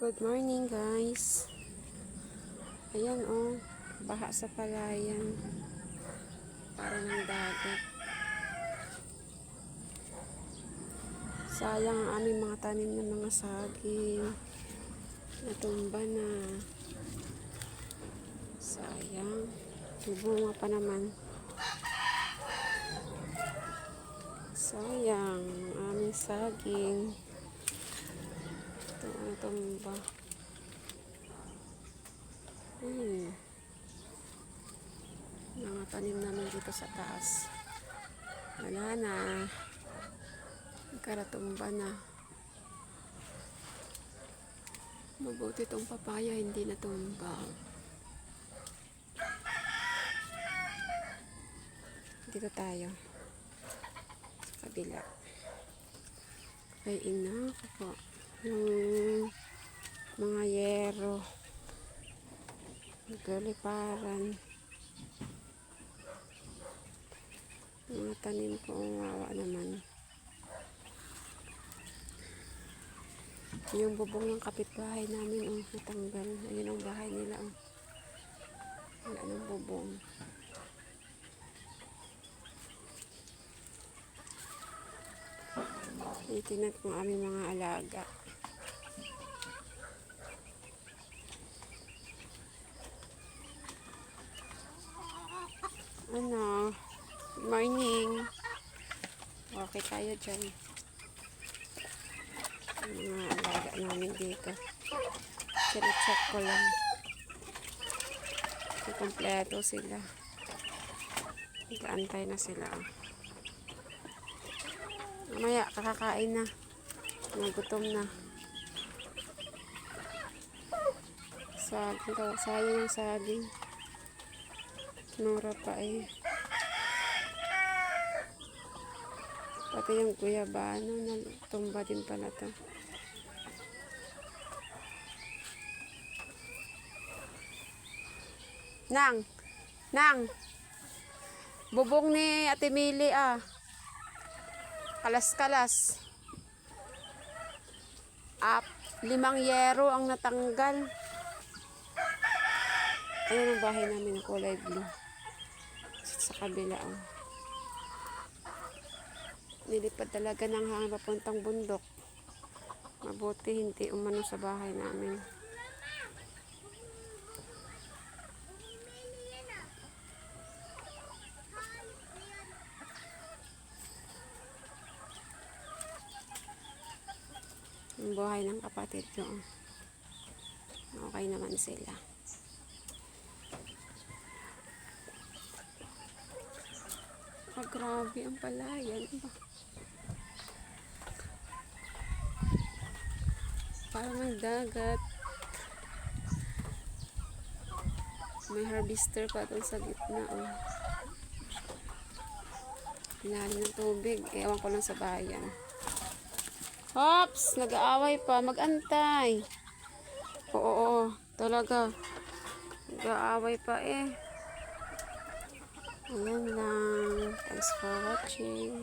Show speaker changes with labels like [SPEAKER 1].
[SPEAKER 1] Good morning guys. Ayan oh, baha sa palayan. Para ng dagat. Sayang ang aming mga tanim ng mga saging. Natumba na. Sayang. Bubunga pa naman. Sayang ang aming saging. Ito, ano tumba. Hmm. Mga tanim namin dito sa taas. Wala na. Karatumba na. Mabuti itong papaya, hindi na tumba. Dito tayo. Sa kabila. Ay, ina ko po. Yung mga yero. Galiparan. Mga tanim ko, wawa naman. Yung bubong ng kapitbahay namin, oh, natanggal. Ayun ang bahay nila, oh. Wala ng bubong. Itinat kong aming mga alaga. Ano? Morning. Okay tayo dyan. Mga alaga namin dito. Sina-check ko lang. Kung kompleto sila. Nag-aantay na sila. Mamaya, kakakain na. Nagutom na. Saging. Sayang yung saging. Nura pa eh. Pati yung guyabano tumba din pala to. Nang! Nang! Bubong ni Ate Mili ah. Kalas-kalas. Up. Limang yero ang natanggal. Ayan ang bahay namin kulay blue. Sa kabila oh. Nilipad talaga ng hangin papuntang bundok. Mabuti hindi umano sa bahay namin. Yung buhay ng kapatid ko. oh. Okay naman sila. Ah, grabe ang palayan. Parang may dagat. May harvester pa doon sa gitna. Oh. Ilalim ng tubig. Ewan ko lang sa bayan. Hops! Nag-aaway pa. Mag-antay. Oo, oo. Talaga. Nag-aaway pa eh. Ayan lang. Thanks for watching.